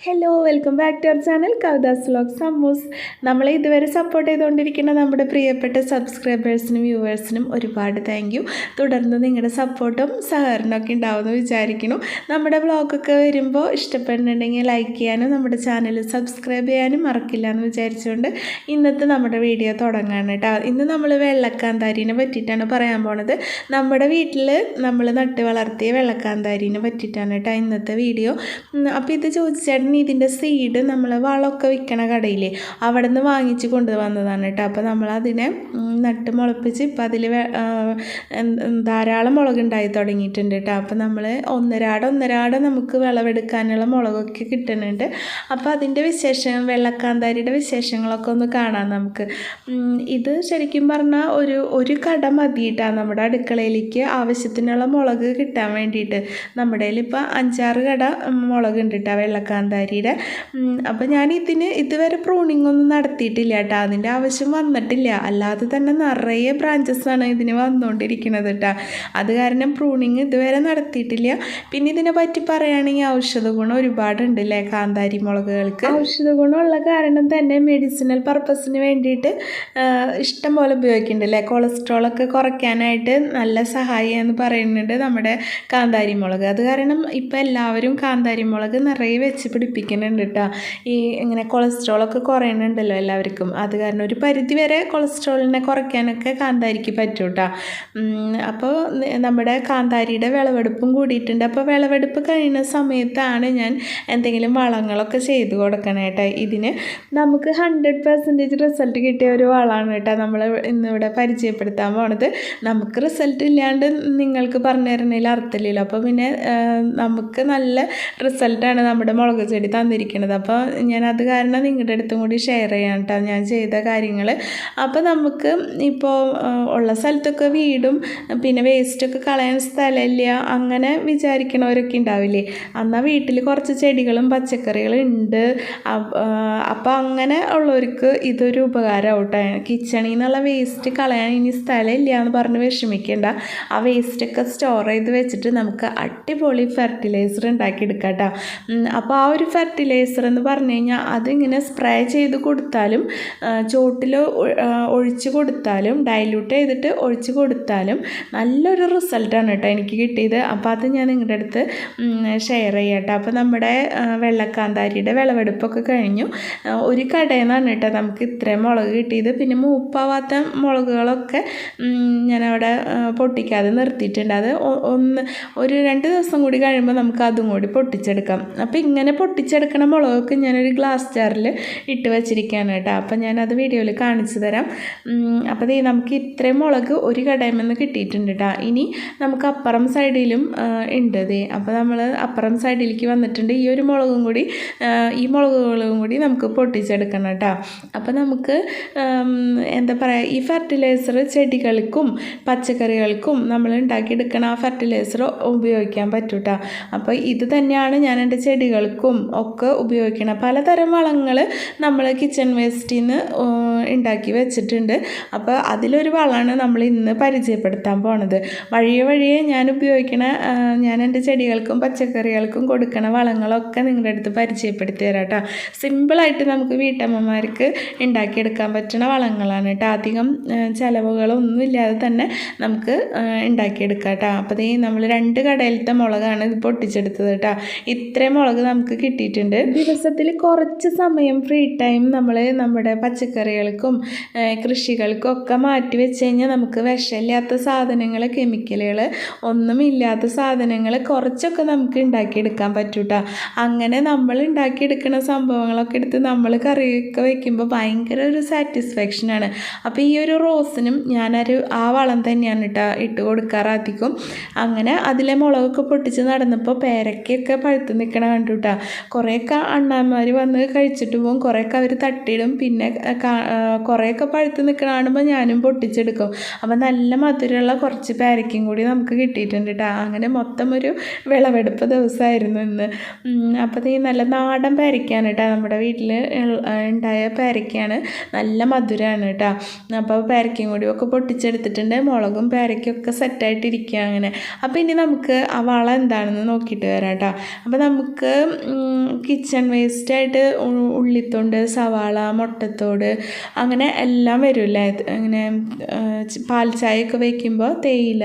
Hello welcome back to our channel Kavitha's vlog സമ്മൂസ് നമ്മളെ ഇതുവരെ support ചെയ്തുകൊണ്ടിരിക്കുന്ന നമ്മുടെ പ്രിയപ്പെട്ട സബ്സ്ക്രൈബേഴ്സിനും വ്യൂവേഴ്സിനും ഒരുപാട് താങ്ക് യു തുടർന്ന് നിങ്ങളുടെ സപ്പോർട്ടും സഹകരണമൊക്കെ ഉണ്ടാവുമെന്ന് വിചാരിക്കുന്നു. നമ്മുടെ വ്ളോഗൊക്കെ വരുമ്പോൾ ഇഷ്ടപ്പെടുന്നുണ്ടെങ്കിൽ ലൈക്ക് ചെയ്യാനും നമ്മുടെ ചാനൽ സബ്സ്ക്രൈബ് ചെയ്യാനും മറക്കില്ല എന്ന് വിചാരിച്ചുകൊണ്ട് ഇന്നത്തെ നമ്മുടെ വീഡിയോ തുടങ്ങാണ് കേട്ടോ ഇന്ന് നമ്മൾ വെള്ളക്കാന്താരിനെ പറ്റിയിട്ടാണ് പറയാൻ പോണത്. നമ്മുടെ വീട്ടിൽ നമ്മൾ നട്ട് വളർത്തിയ വെള്ളക്കാന്താരിനെ പറ്റിയിട്ടാണ് കേട്ടോ ഇന്നത്തെ വീഡിയോ അപ്പോൾ ഇത് ചോദിച്ചേട്ടൻ ഇതിന്റെ സീഡ് നമ്മൾ വളമൊക്കെ വിൽക്കണ കടയില്ലേ അവിടെ നിന്ന് വാങ്ങിച്ച് കൊണ്ടുവന്നതാണ് കേട്ടോ. അപ്പോൾ നമ്മളതിനെ നട്ട് മുളപ്പിച്ച് ഇപ്പം അതിൽ ധാരാളം മുളകുണ്ടായി തുടങ്ങിയിട്ടുണ്ട് കേട്ടോ. അപ്പോൾ നമ്മൾ ഒന്നരാട് ഒന്നരാട് നമുക്ക് വിളവെടുക്കാനുള്ള മുളകൊക്കെ കിട്ടുന്നുണ്ട്. അപ്പോൾ അതിന്റെ വിശേഷം വെള്ളക്കാന്താരിയുടെ വിശേഷങ്ങളൊക്കെ ഒന്ന് കാണാം നമുക്ക്. ഇത് ശരിക്കും പറഞ്ഞാൽ ഒരു ഒരു കട മതിയിട്ടാണ് നമ്മുടെ അടുക്കളയിലേക്ക് ആവശ്യത്തിനുള്ള മുളക് കിട്ടാൻ വേണ്ടിയിട്ട്. നമ്മുടെ കയ്യിലിപ്പോൾ അഞ്ചാറ് കട മുളക് ഉണ്ട് കേട്ടോ വെള്ളക്കാന്താരിയുടെ അപ്പോൾ ഞാൻ ഇതിന് ഇതുവരെ പ്രൂണിംഗ് ഒന്നും നടത്തിയിട്ടില്ല കേട്ടോ. അതിന്റെ ആവശ്യം വന്നിട്ടില്ല. അല്ലാതെ തന്നെ നിറയെ ബ്രാഞ്ചസ് ആണ് ഇതിന് വന്നുകൊണ്ടിരിക്കുന്നത് കേട്ടോ. അത് കാരണം പ്രൂണിങ് ഇതുവരെ നടത്തിയിട്ടില്ല. പിന്നെ ഇതിനെ പറ്റി പറയുകയാണെങ്കിൽ ഔഷധ ഗുണം ഒരുപാടുണ്ട് അല്ലേ കാന്താരി മുളകുകൾക്ക്? ഔഷധ ഗുണമുള്ള കാരണം തന്നെ മെഡിസിനൽ പർപ്പസിന് വേണ്ടിയിട്ട് ഇഷ്ടം പോലെ ഉപയോഗിക്കുന്നുണ്ട് അല്ലേ കൊളസ്ട്രോളൊക്കെ കുറയ്ക്കാനായിട്ട് നല്ല സഹായം എന്ന് പറയുന്നുണ്ട് നമ്മുടെ കാന്താരി മുളക്. അത് കാരണം ഇപ്പം എല്ലാവരും കാന്താരി മുളക് നിറയെ വെച്ച് പിടിപ്പിക്കുന്നുണ്ട് കേട്ടോ ഈ ഇങ്ങനെ കൊളസ്ട്രോളൊക്കെ കുറയുന്നുണ്ടല്ലോ എല്ലാവർക്കും. അത് കാരണം ഒരു പരിധി വരെ കൊളസ്ട്രോളിനെ കുറയ്ക്കാനൊക്കെ കാന്താരിക്ക് പറ്റും കേട്ടോ അപ്പോൾ നമ്മുടെ കാന്താരിയുടെ വിളവെടുപ്പും കൂടിയിട്ടുണ്ട്. അപ്പോൾ വിളവെടുപ്പ് കഴിയുന്ന സമയത്താണ് ഞാൻ എന്തെങ്കിലും വളങ്ങളൊക്കെ ചെയ്ത് കൊടുക്കണേ ഇതിന് നമുക്ക് ഹൺഡ്രഡ് പെർസെന്റേജ് റിസൾട്ട് കിട്ടിയ ഒരു വളമാണ് കേട്ടോ നമ്മൾ ഇന്നിവിടെ പരിചയപ്പെടുത്താൻ പോണത്. നമുക്ക് റിസൾട്ട് ഇല്ലാണ്ട് നിങ്ങൾക്ക് പറഞ്ഞു തരുന്നതിൽ അർത്ഥമില്ലല്ലോ. അപ്പോൾ പിന്നെ നമുക്ക് നല്ല റിസൾട്ടാണ് നമ്മുടെ മുളക് തന്നിരിക്കുന്നത് അപ്പോൾ ഞാൻ അത് കാരണം നിങ്ങളുടെ അടുത്തും കൂടി ഷെയർ ചെയ്യാം കേട്ടോ ഞാൻ ചെയ്ത കാര്യങ്ങൾ അപ്പോൾ നമുക്ക് ഇപ്പോൾ ഉള്ള സ്ഥലത്തൊക്കെ വീടും പിന്നെ വേസ്റ്റൊക്കെ കളയാൻ സ്ഥലമില്ല അങ്ങനെ വിചാരിക്കണവരൊക്കെ ഉണ്ടാവില്ലേ എന്നാൽ വീട്ടിൽ കുറച്ച് ചെടികളും പച്ചക്കറികളും ഉണ്ട് അപ്പോൾ അങ്ങനെ ഉള്ളവർക്ക് ഇതൊരു ഉപകാരമാവട്ടെ കിച്ചണിൽ നിന്നുള്ള വേസ്റ്റ് കളയാൻ ഇനി സ്ഥലമില്ല എന്ന് പറഞ്ഞ് വിഷമിക്കേണ്ട. ആ വേസ്റ്റൊക്കെ സ്റ്റോർ ചെയ്ത് വെച്ചിട്ട് നമുക്ക് അടിപൊളി ഫെർട്ടിലൈസർ ഉണ്ടാക്കിയെടുക്കാം കേട്ടോ അപ്പോൾ ആ ഒരു ഫെർട്ടിലൈസർ എന്ന് പറഞ്ഞു കഴിഞ്ഞാൽ അതിങ്ങനെ സ്പ്രേ ചെയ്ത് കൊടുത്താലും ചോട്ടിൽ ഒഴിച്ച് കൊടുത്താലും ഡൈല്യൂട്ട് ചെയ്തിട്ട് ഒഴിച്ച് കൊടുത്താലും നല്ലൊരു റിസൾട്ടാണ് കേട്ടോ എനിക്ക് കിട്ടിയത്. അപ്പോൾ അത് ഞാൻ നിങ്ങളുടെ അടുത്ത് ഷെയർ ചെയ്യാം കേട്ടോ. അപ്പോൾ നമ്മുടെ വെള്ളക്കാന്താരിയുടെ വിളവെടുപ്പൊക്കെ കഴിഞ്ഞു. ഒരു കടയിൽ കേട്ടോ നമുക്ക് ഇത്രയും മുളക് കിട്ടിയത്. പിന്നെ മൂപ്പാവാത്ത മുളകുകളൊക്കെ ഞാനവിടെ പൊട്ടിക്കാതെ നിർത്തിയിട്ടുണ്ട്. അത് ഒന്ന് ഒരു രണ്ട് ദിവസം കൂടി കഴിയുമ്പോൾ നമുക്ക് അതും കൂടി പൊട്ടിച്ചെടുക്കാം. അപ്പോൾ ഇങ്ങനെ പൊട്ടിച്ചെടുക്കണ മുളകൊക്കെ ഞാനൊരു ഗ്ലാസ് ജാറിൽ ഇട്ട് വെച്ചിരിക്കുകയാണ് കേട്ടോ. അപ്പം ഞാനത് വീഡിയോയിൽ കാണിച്ചു തരാം. അപ്പം അപ്പോൾ ദേ നമുക്ക് ഇത്രയും മുളക് ഒരു കടയിൽ നിന്ന് കിട്ടിയിട്ടുണ്ട് കേട്ടോ. ഇനി നമുക്ക് അപ്പുറം സൈഡിലും ഉണ്ട് ദേ. അപ്പോൾ നമ്മൾ അപ്പുറം സൈഡിലേക്ക് വന്നിട്ടുണ്ട്. ഈ ഒരു മുളകും കൂടി ഈ മുളകുകളും കൂടി നമുക്ക് പൊട്ടിച്ചെടുക്കണം കേട്ടോ. അപ്പോൾ നമുക്ക് എന്താ പറയുക ഈ ഫെർട്ടിലൈസർ ചെടികൾക്കും പച്ചക്കറികൾക്കും നമ്മൾ ഉണ്ടാക്കിയെടുക്കണ ആ ഫെർട്ടിലൈസർ ഉപയോഗിക്കാൻ പറ്റൂട്ടോ അപ്പോൾ ഇത് തന്നെയാണ് ഞാൻ എന്റെ ചെടികൾക്കും ഒക്കെ ഉപയോഗിക്കണം. പലതരം വളങ്ങൾ നമ്മൾ കിച്ചൺ വേസ്റ്റിൽ നിന്ന് ഉണ്ടാക്കി വെച്ചിട്ടുണ്ട്. അപ്പോൾ അതിലൊരു വളമാണ് നമ്മൾ ഇന്ന് പരിചയപ്പെടുത്താൻ പോണത്. വഴിയെ വഴിയെ ഞാൻ ഉപയോഗിക്കണ ഞാൻ എന്റെ ചെടികൾക്കും പച്ചക്കറികൾക്കും കൊടുക്കണ വളങ്ങളൊക്കെ നിങ്ങളുടെ അടുത്ത് പരിചയപ്പെടുത്തി തരാം കേട്ടോ സിമ്പിളായിട്ട് നമുക്ക് വീട്ടമ്മമാർക്ക് ഉണ്ടാക്കിയെടുക്കാൻ പറ്റുന്ന വളങ്ങളാണ് കേട്ടോ അധികം ചിലവുകളൊന്നും ഇല്ലാതെ തന്നെ നമുക്ക് ഉണ്ടാക്കിയെടുക്കാം കേട്ടോ അപ്പോൾ ഈ നമ്മൾ രണ്ട് കടയിലത്തെ മുളകാണ് ഇത് പൊട്ടിച്ചെടുത്തത് കേട്ടോ ഇത്രയും മുളക് നമുക്ക് കിട്ടിയിട്ടുണ്ട്. ദിവസത്തിൽ കുറച്ച് സമയം ഫ്രീ ടൈം നമ്മൾ നമ്മുടെ പച്ചക്കറികൾക്കും കൃഷികൾക്കും ഒക്കെ മാറ്റി വെച്ച് കഴിഞ്ഞാൽ നമുക്ക് വിഷമില്ലാത്ത സാധനങ്ങൾ കെമിക്കലുകൾ ഒന്നുമില്ലാത്ത സാധനങ്ങൾ കുറച്ചൊക്കെ നമുക്ക് ഉണ്ടാക്കിയെടുക്കാൻ പറ്റൂട്ട. അങ്ങനെ നമ്മൾ ഉണ്ടാക്കിയെടുക്കുന്ന സംഭവങ്ങളൊക്കെ എടുത്ത് നമ്മൾ കറിയൊക്കെ വെക്കുമ്പോൾ ഭയങ്കര ഒരു സാറ്റിസ്ഫാക്ഷനാണ് അപ്പോൾ ഈ ഒരു റോസിനും ഞാനൊരു ആ വളം തന്നെയാണ് കേട്ടോ ഇട്ട് കൊടുക്കാറ് അങ്ങനെ അതിലെ മുളകൊക്കെ പൊട്ടിച്ച് നടന്നപ്പോൾ പേരക്കൊക്കെ പഴുത്ത് നിൽക്കണ കണ്ടു കേട്ടോ കുറേയൊക്കെ അണ്ണാന്മാർ വന്ന് കഴിച്ചിട്ട് പോകും കുറേയൊക്കെ അവർ തട്ടിയിടും. പിന്നെ കുറേയൊക്കെ പഴുത്ത് നിൽക്കണ കാണുമ്പോൾ ഞാനും പൊട്ടിച്ചെടുക്കും. അപ്പം നല്ല മധുരമുള്ള കുറച്ച് പാരയ്ക്കും കൂടി നമുക്ക് കിട്ടിയിട്ടുണ്ട് കേട്ടോ അങ്ങനെ മൊത്തം ഒരു വിളവെടുപ്പ് ദിവസമായിരുന്നു ഇന്ന്. അപ്പം അപ്പോൾ ഈ നല്ല നാടൻ പാരയ്ക്കാണ് കേട്ടോ നമ്മുടെ വീട്ടിൽ ഉണ്ടായ പാരയ്ക്കാണ്. നല്ല മധുരമാണ് കേട്ടോ അപ്പോൾ പാരയ്ക്കും കൂടി ഒക്കെ പൊട്ടിച്ചെടുത്തിട്ടുണ്ട്. മുളകും പേരയ്ക്കൊക്കെ സെറ്റായിട്ടിരിക്കുക അങ്ങനെ. അപ്പോൾ ഇനി നമുക്ക് ആ വളം എന്താണെന്ന് നോക്കിയിട്ട് വരാം കേട്ടോ അപ്പോൾ നമുക്ക് കിച്ചൺ വേസ്റ്റായിട്ട് ഉള്ളിത്തൊണ്ട് സവാള മുട്ടത്തോട് അങ്ങനെ എല്ലാം വരില്ലേ? അങ്ങനെ പാൽ ചായയൊക്കെ വയ്ക്കുമ്പോൾ തേയില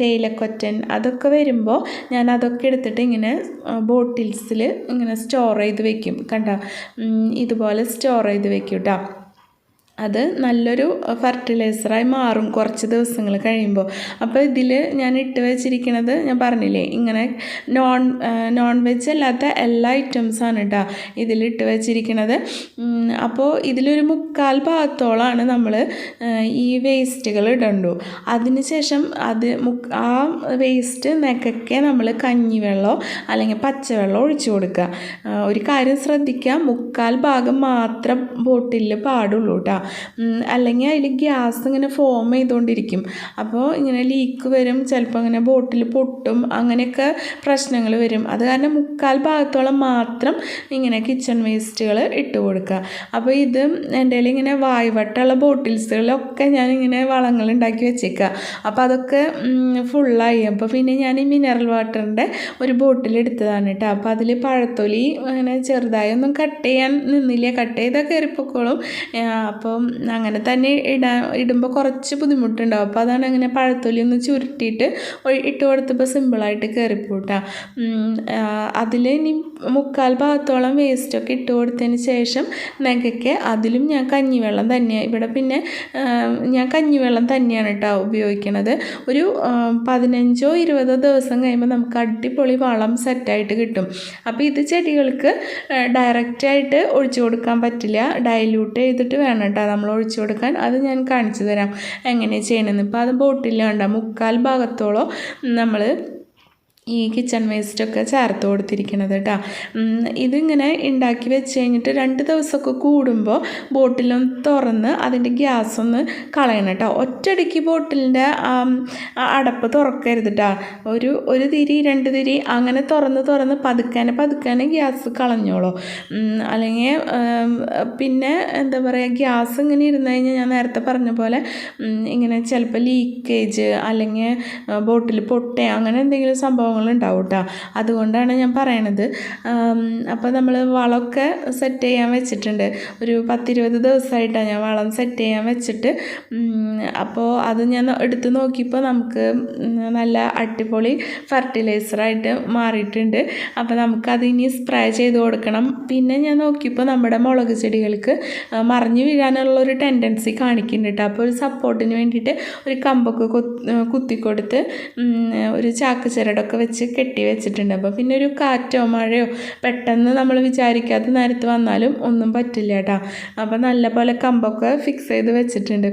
തേയിലക്കൊറ്റൻ അതൊക്കെ വരുമ്പോൾ ഞാൻ അതൊക്കെ എടുത്തിട്ട് ഇങ്ങനെ ബോട്ടിൽസിൽ ഇങ്ങനെ സ്റ്റോർ ചെയ്ത് വെക്കും. കണ്ടോ? ഇതുപോലെ സ്റ്റോർ ചെയ്ത് വെക്കും കേട്ടോ അത് നല്ലൊരു ഫെർട്ടിലൈസറായി മാറും കുറച്ച് ദിവസങ്ങൾ കഴിയുമ്പോൾ അപ്പോൾ ഇതിൽ ഞാൻ ഇട്ട് വെച്ചിരിക്കുന്നത് ഞാൻ പറഞ്ഞില്ലേ ഇങ്ങനെ നോൺ നോൺ വെജ് അല്ലാത്ത എല്ലാ ഐറ്റംസാണ് കേട്ടോ ഇതിൽ ഇട്ട് വെച്ചിരിക്കുന്നത് അപ്പോൾ ഇതിലൊരു മുക്കാൽ ഭാഗത്തോളമാണ് നമ്മൾ ഈ വേസ്റ്റുകൾ ഇടണ്ടു. അതിനുശേഷം അത് ആ വേസ്റ്റ് നെക്കൊക്കെ നമ്മൾ കഞ്ഞിവെള്ളമോ അല്ലെങ്കിൽ പച്ചവെള്ളം ഒഴിച്ചു കൊടുക്കുക ഒരു കാര്യം ശ്രദ്ധിക്കുക മുക്കാൽ ഭാഗം മാത്രം ബോട്ടിലിൽ പാടുള്ളൂ കേട്ടോ അല്ലെങ്കിൽ അതിൽ ഗ്യാസ് ഇങ്ങനെ ഫോം ചെയ്തുകൊണ്ടിരിക്കും അപ്പോൾ ഇങ്ങനെ ലീക്ക് വരും ചിലപ്പോൾ അങ്ങനെ ബോട്ടിൽ പൊട്ടും അങ്ങനെയൊക്കെ പ്രശ്നങ്ങൾ വരും. അത് കാരണം മുക്കാൽ ഭാഗത്തോളം മാത്രം ഇങ്ങനെ കിച്ചൺ വേസ്റ്റുകൾ ഇട്ട് കൊടുക്കുക. അപ്പോൾ ഇത് എന്റെ ഇങ്ങനെ വായ്വട്ടുള്ള ബോട്ടിൽസുകളിലൊക്കെ ഞാനിങ്ങനെ വളങ്ങൾ ഉണ്ടാക്കി വെച്ചേക്കുക. അപ്പോൾ അതൊക്കെ ഫുള്ളായി അപ്പോൾ പിന്നെ ഞാൻ ഈ മിനറൽ വാട്ടറിന്റെ ഒരു ബോട്ടിൽ എടുത്തതാണ് കേട്ടോ. അപ്പോൾ അതിൽ പഴത്തൊലി അങ്ങനെ ചെറുതായി ഒന്നും കട്ട് ചെയ്യാൻ നിന്നില്ല. കട്ട് ചെയ്താൽ കയറിപ്പോക്കോളും. അപ്പോൾ അങ്ങനെ തന്നെ ഇടാൻ ഇടുമ്പോൾ കുറച്ച് ബുദ്ധിമുട്ടുണ്ടാവും. അപ്പോൾ അതാണ് അങ്ങനെ പഴത്തൊലി ഒന്ന് ചുരുട്ടിയിട്ട് ഇട്ട് കൊടുത്തപ്പോൾ സിമ്പിളായിട്ട് കയറിപ്പോട്ടാ അതിൽ ഇനി മുക്കാൽ ഭാഗത്തോളം വേസ്റ്റൊക്കെ ഇട്ട് കൊടുത്തതിന് ശേഷം നെഗയ്ക്ക് അതിലും ഞാൻ കഞ്ഞിവെള്ളം തന്നെയാണ് ഇവിടെ പിന്നെ ഞാൻ കഞ്ഞിവെള്ളം തന്നെയാണ് കേട്ടോ ഉപയോഗിക്കുന്നത് ഒരു പതിനഞ്ചോ ഇരുപതോ ദിവസം കഴിയുമ്പോൾ നമുക്ക് അടിപൊളി വളം സെറ്റായിട്ട് കിട്ടും. അപ്പോൾ ഇത് ചെടികൾക്ക് ഡയറക്റ്റായിട്ട് ഒഴിച്ചു കൊടുക്കാൻ പറ്റില്ല. ഡൈല്യൂട്ട് ചെയ്തിട്ട് വേണം കേട്ടോ നമ്മൾ ഒഴിച്ചു കൊടുക്കാൻ. അത് ഞാൻ കാണിച്ചു തരാം. എങ്ങനെയാണ് ചെയ്യണമെന്ന് ഇപ്പോൾ അത് ബോട്ടിൽ വേണ്ട മുക്കാൽ ഭാഗത്തോളം നമ്മൾ ഈ കിച്ചൺ വേസ്റ്റൊക്കെ ചേർത്ത് കൊടുത്തിരിക്കുന്നത് കേട്ടോ ഇതിങ്ങനെ ഉണ്ടാക്കി വെച്ച് കഴിഞ്ഞിട്ട് രണ്ട് ദിവസമൊക്കെ കൂടുമ്പോൾ ബോട്ടിലൊന്ന് തുറന്ന് അതിന്റെ ഗ്യാസ് ഒന്ന് കളയണം കേട്ടോ ഒറ്റയടിക്ക് ബോട്ടിലിന്റെ അടപ്പ് തുറക്കരുത് കേട്ടോ ഒരു ഒരു തിരി രണ്ട് തിരി അങ്ങനെ തുറന്ന് തുറന്ന് പതുക്കാനെ പതുക്കാനെ ഗ്യാസ് കളഞ്ഞോളൂ. അല്ലെങ്കിൽ പിന്നെ എന്താ പറയുക ഗ്യാസ് ഇങ്ങനെ ഇരുന്ന് കഴിഞ്ഞാൽ ഞാൻ നേരത്തെ പറഞ്ഞ പോലെ ഇങ്ങനെ ചിലപ്പോൾ ലീക്കേജ് അല്ലെങ്കിൽ ബോട്ടിൽ പൊട്ടേ അങ്ങനെ എന്തെങ്കിലും സംഭവം ഉണ്ടാവും കേട്ടോ അതുകൊണ്ടാണ് ഞാൻ പറയണത്. അപ്പോൾ നമ്മൾ വളമൊക്കെ സെറ്റ് ചെയ്യാൻ വെച്ചിട്ടുണ്ട്. ഒരു പത്തിരുപത് ദിവസമായിട്ടാണ് ഞാൻ വളം സെറ്റ് ചെയ്യാൻ വെച്ചിട്ട്. അപ്പോൾ അത് ഞാൻ എടുത്ത് നോക്കിയപ്പോൾ നമുക്ക് നല്ല അടിപൊളി ഫെർട്ടിലൈസറായിട്ട് മാറിയിട്ടുണ്ട്. അപ്പോൾ നമുക്കത് ഇനി സ്പ്രേ ചെയ്ത് കൊടുക്കണം. പിന്നെ ഞാൻ നോക്കിയപ്പോൾ നമ്മുടെ മുളക് ചെടികൾക്ക് മറിഞ്ഞു വീഴാനുള്ള ഒരു ടെൻഡൻസി കാണിക്കുന്നുണ്ട്. കേട്ടോ അപ്പോൾ ഒരു സപ്പോർട്ടിന് വേണ്ടിയിട്ട് ഒരു കമ്പൊക്കെ കുത്തിക്കൊടുത്ത് ഒരു ചാക്ക് ചിരടൊക്കെ വെച്ച് കെട്ടി വെച്ചിട്ടുണ്ട്. അപ്പോൾ പിന്നെ ഒരു കാറ്റോ മഴയോ പെട്ടെന്ന് നമ്മൾ വിചാരിക്കാത്ത നേരത്ത് വന്നാലും ഒന്നും പറ്റില്ല കേട്ടോ. അപ്പോൾ നല്ല പോലെ കമ്പൊക്കെ ഫിക്സ് ചെയ്ത് വെച്ചിട്ടുണ്ട്.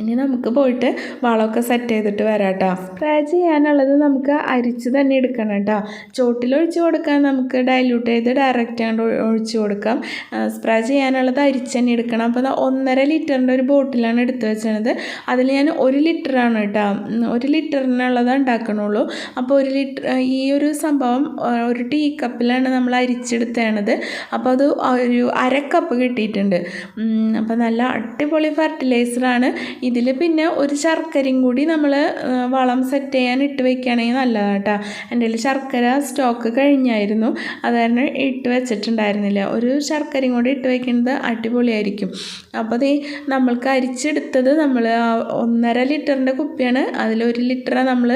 ഇനി നമുക്ക് പോയിട്ട് വളമൊക്കെ സെറ്റ് ചെയ്തിട്ട് വരാം കേട്ടോ സ്പ്രേ ചെയ്യാനുള്ളത് നമുക്ക് അരിച്ച് തന്നെ എടുക്കണം കേട്ടോ. ചോട്ടിൽ ഒഴിച്ച് കൊടുക്കാൻ നമുക്ക് ഡൈല്യൂട്ട് ചെയ്ത് ഡയറക്റ്റ് ആയിട്ട് ഒഴിച്ച് കൊടുക്കാം. സ്പ്രേ ചെയ്യാനുള്ളത് അരിച്ച് തന്നെ എടുക്കണം. അപ്പോൾ ഒന്നര ലിറ്ററിന്റെ ഒരു ബോട്ടിലാണ് എടുത്തു വെച്ചത്. അതിൽ ഞാൻ ഒരു ലിറ്ററാണ് കേട്ടോ. ഒരു ലിറ്ററിനുള്ളത് ഉണ്ടാക്കണുള്ളൂ. അപ്പോൾ ഒരു ലിറ്റർ ഈ ഒരു സംഭവം ഒരു ടീ കപ്പിലാണ് നമ്മൾ അരിച്ചെടുത്തേണത്. അപ്പോൾ അത് ഒരു അര കപ്പ് കിട്ടിയിട്ടുണ്ട്. അപ്പോൾ നല്ല അടിപൊളി ഫെർട്ടിലൈസറാണ് ഇതിൽ പിന്നെ ഒരു ശർക്കരയും കൂടി നമ്മൾ വളം സെറ്റ് ചെയ്യാൻ ഇട്ട് വെക്കുകയാണെങ്കിൽ നല്ലതാണ് കേട്ടോ. എന്റെ ശർക്കര സ്റ്റോക്ക് കഴിഞ്ഞായിരുന്നു. അത് കാരണം ഇട്ട് വെച്ചിട്ടുണ്ടായിരുന്നില്ല. ഒരു ശർക്കരയും കൂടി ഇട്ട് വെക്കുന്നത് അടിപൊളിയായിരിക്കും. അപ്പോൾ അത് നമ്മൾക്ക് അരിച്ചെടുത്തത് നമ്മൾ ഒന്നര ലിറ്ററിന്റെ കുപ്പിയാണ്. അതിൽ ഒരു ലിറ്റർ നമ്മൾ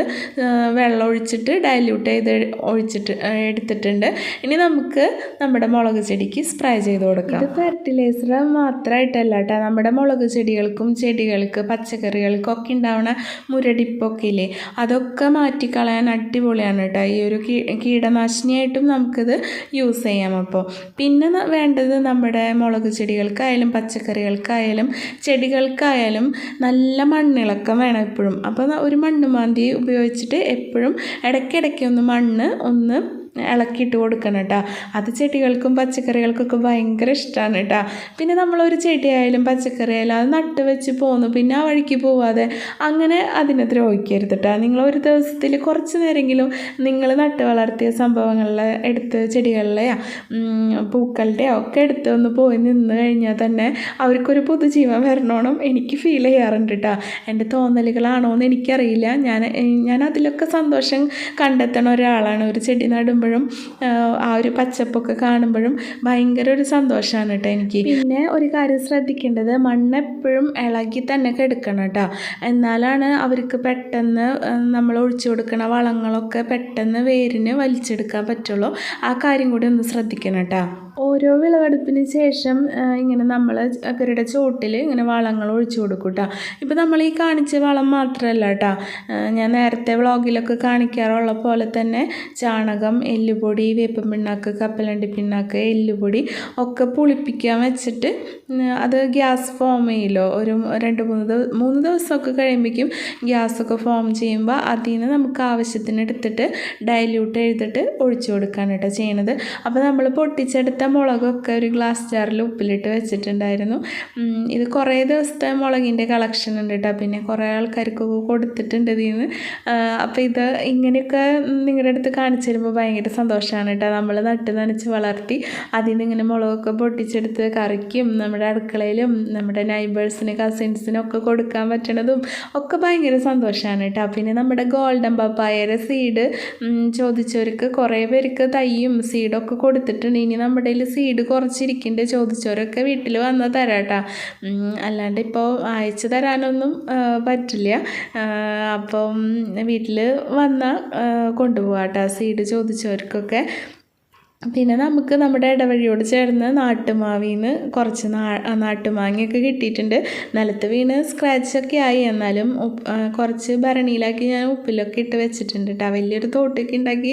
വെള്ളം ഒഴിച്ചിട്ട് ഡയല്യൂട്ട് ചെയ്ത് ഒഴിച്ചിട്ട് എടുത്തിട്ടുണ്ട്. ഇനി നമുക്ക് നമ്മുടെ മുളക് ചെടിക്ക് സ്പ്രേ ചെയ്ത് കൊടുക്കാം. ഇത് ഫെർട്ടിലൈസർ മാത്രമായിട്ടല്ല കേട്ടോ. നമ്മുടെ മുളക് ചെടികൾക്കും ചെടികൾക്ക് പച്ചക്കറികൾക്കൊക്കെ ഉണ്ടാവുന്ന മുരടിപ്പൊക്കെ ഇല്ലേ അതൊക്കെ മാറ്റിക്കളയാൻ അടിപൊളിയാണ് കേട്ടോ ഈ ഒരു കീടനാശിനിയായിട്ടും നമുക്കിത് യൂസ് ചെയ്യാം അപ്പോൾ പിന്നെ വേണ്ടത് നമ്മുടെ മുളക് ചെടികൾക്കായാലും പച്ചക്കറികൾക്കായാലും ചെടികൾക്കായാലും നല്ല മണ്ണിളക്കം വേണം എപ്പോഴും. അപ്പോൾ ഒരു മണ്ണ് മാന്തി ഉപയോഗിച്ചിട്ട് എപ്പോഴും ഇടയ്ക്കിടയ്ക്ക് ഒന്ന് മണ്ണ് ഒന്ന് ഇളക്കിയിട്ട് കൊടുക്കണം കേട്ടോ. അത് ചെടികൾക്കും പച്ചക്കറികൾക്കൊക്കെ ഭയങ്കര ഇഷ്ടമാണ് കേട്ടോ. പിന്നെ നമ്മളൊരു ചെടിയായാലും പച്ചക്കറി ആയാലും അത് നട്ട് വെച്ച് പോന്നു. പിന്നെ ആ വഴിക്ക് പോവാതെ അങ്ങനെ അതിനെ ദ്രോഹിക്കരുത് കേട്ടോ. നിങ്ങൾ ഒരു ദിവസത്തിൽ കുറച്ച് നേരമെങ്കിലും നിങ്ങൾ നട്ട് വളർത്തിയ സംഭവങ്ങളിലെ എടുത്ത് ചെടികളിലെയോ പൂക്കളുടെയോ ഒക്കെ എടുത്ത് ഒന്ന് പോയി നിന്ന് കഴിഞ്ഞാൽ തന്നെ അവർക്കൊരു പുതുജീവൻ വരണോണം എനിക്ക് ഫീൽ ചെയ്യാറുണ്ട് കേട്ടോ. എന്റെ തോന്നലുകളാണോ എന്ന് എനിക്കറിയില്ല. ഞാൻ ഞാൻ അതിലൊക്കെ സന്തോഷം കണ്ടെത്തണ ഒരാളാണ് ഒരു ചെടി നടുമ്പോൾ കാണുമ്പോഴും ആ, ഒരു പച്ചപ്പൊക്കെ കാണുമ്പോഴും ഭയങ്കര ഒരു സന്തോഷമാണ് കേട്ടോ എനിക്ക്. പിന്നെ ഒരു കാര്യം ശ്രദ്ധിക്കേണ്ടത് മണ്ണ് എപ്പോഴും ഇളകി തന്നെ കെടുക്കണം കേട്ടോ എന്നാലാണ് അവർക്ക് പെട്ടെന്ന് നമ്മൾ ഒഴിച്ചു കൊടുക്കുന്ന വളങ്ങളൊക്കെ പെട്ടെന്ന് വേരിന് വലിച്ചെടുക്കാൻ പറ്റുള്ളൂ. ആ കാര്യം കൂടി ഒന്ന് ശ്രദ്ധിക്കണം കേട്ടോ ഓരോ വിളവെടുപ്പിന് ശേഷം ഇങ്ങനെ നമ്മൾ അവരുടെ ചോട്ടിൽ ഇങ്ങനെ വളങ്ങൾ ഒഴിച്ചു കൊടുക്കും കേട്ടോ ഇപ്പോൾ നമ്മൾ ഈ കാണിച്ച വളം മാത്രമല്ല കേട്ടോ ഞാൻ നേരത്തെ വ്ളോഗിലൊക്കെ കാണിക്കാറുള്ള പോലെ തന്നെ ചാണകം എല്ലുപൊടി വേപ്പൻ പിണ്ണാക്ക് കപ്പലണ്ടി പിണ്ണാക്ക് എല്ലുപൊടി ഒക്കെ പുളിപ്പിക്കാൻ വെച്ചിട്ട് അത് ഗ്യാസ് ഫോം ചെയ്യലോ? ഒരു രണ്ട് മൂന്ന് ദിവസം മൂന്ന് ദിവസമൊക്കെ കഴിയുമ്പോഴേക്കും ഗ്യാസൊക്കെ ഫോം ചെയ്യുമ്പോൾ അതിൽ നിന്ന് നമുക്ക് ആവശ്യത്തിന് എടുത്തിട്ട് ഡൈല്യൂട്ട് ചെയ്തിട്ട് ഒഴിച്ചു കൊടുക്കാനാണ് കേട്ടോ ചെയ്യണത്. അപ്പോൾ നമ്മൾ പൊട്ടിച്ചെടുത്ത മുളകൊക്കെ ഒരു ഗ്ലാസ് ജാറിൽ ഉപ്പിലിട്ട് വെച്ചിട്ടുണ്ടായിരുന്നു. ഇത് കുറേ ദിവസത്തെ മുളകിന്റെ കളക്ഷൻ ഉണ്ട് കേട്ടോ പിന്നെ കുറേ ആൾക്കാർക്കൊക്കെ കൊടുത്തിട്ടുണ്ട് ഇതിൽ നിന്ന് അപ്പോൾ ഇത് ഇങ്ങനെയൊക്കെ നിങ്ങളുടെ അടുത്ത് കാണിച്ചു തരുമ്പോൾ ഭയങ്കര സന്തോഷമാണ് കേട്ടോ നമ്മൾ നട്ട് നനച്ച് വളർത്തി അതിൽ നിന്ന് ഇങ്ങനെ മുളകൊക്കെ പൊട്ടിച്ചെടുത്ത് കറിക്കും. നമ്മുടെ അടുക്കളയിലും നമ്മുടെ നൈബേഴ്സിന് കസിൻസിനും ഒക്കെ കൊടുക്കാൻ പറ്റണതും ഒക്കെ ഭയങ്കര സന്തോഷമാണ് കേട്ടോ പിന്നെ നമ്മുടെ ഗോൾഡൻ പപ്പായയുടെ സീഡ് ചോദിച്ചവർക്ക് കുറേ പേർക്ക് തയ്യും സീഡൊക്കെ കൊടുത്തിട്ടുണ്ട്. ഇനി നമ്മുടെ കയ്യിൽ സീഡ് കുറച്ചിരിക്കുന്നുണ്ട്. ചോദിച്ചവരൊക്കെ വീട്ടിൽ വന്ന് തരാട്ടാ. അല്ലാണ്ട് ഇപ്പോൾ അയച്ചു തരാനൊന്നും പറ്റില്ല. അപ്പം വീട്ടിൽ വന്നാൽ കൊണ്ടുപോകാം കേട്ടോ സീഡ് ചോദിച്ചവർക്കൊക്കെ. പിന്നെ നമുക്ക് നമ്മുടെ ഇടവഴിയോട് ചേർന്ന് നാട്ടുമാവിന്ന് കുറച്ച് നാ നാട്ടുമാങ്ങയൊക്കെ കിട്ടിയിട്ടുണ്ട്. നിലത്ത് വീണ് സ്ക്രാച്ചൊക്കെ ആയി. എന്നാലും കുറച്ച് ഭരണിയിലാക്കി ഞാൻ ഉപ്പിലൊക്കെ ഇട്ട് വെച്ചിട്ടുണ്ട് കേട്ടോ വലിയൊരു തോട്ടൊക്കെ ഉണ്ടാക്കി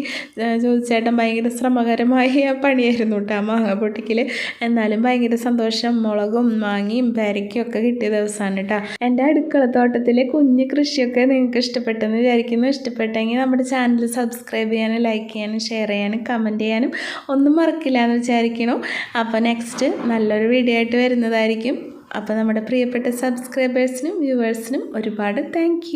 ചോദിച്ചേട്ടൻ ഭയങ്കര ശ്രമകരമായ പണിയായിരുന്നു കേട്ടോ മാങ്ങ പൊട്ടിക്കൽ എന്നാലും ഭയങ്കര സന്തോഷം. മുളകും മാങ്ങയും പേരയ്ക്കും ഒക്കെ കിട്ടിയ ദിവസമാണ് കേട്ടോ എന്റെ അടുക്കള അടുക്കളത്തോട്ടത്തിലെ കുഞ്ഞ് കൃഷിയൊക്കെ നിങ്ങൾക്ക് ഇഷ്ടപ്പെട്ടെന്ന് വിചാരിക്കുന്നു. ഇഷ്ടപ്പെട്ടെങ്കിൽ നമ്മുടെ ചാനൽ സബ്സ്ക്രൈബ് ചെയ്യാനും ലൈക്ക് ചെയ്യാനും ഷെയർ ചെയ്യാനും കമന്റ് ചെയ്യാനും ഒന്നും മറക്കില്ല എന്ന് വിചാരിക്കണു. അപ്പോൾ നെക്സ്റ്റ് നല്ലൊരു വീഡിയോ ആയിട്ട് വരുന്നതായിരിക്കും. അപ്പോൾ നമ്മുടെ പ്രിയപ്പെട്ട സബ്സ്ക്രൈബേഴ്സിനും വ്യൂവേഴ്സിനും ഒരുപാട് താങ്ക്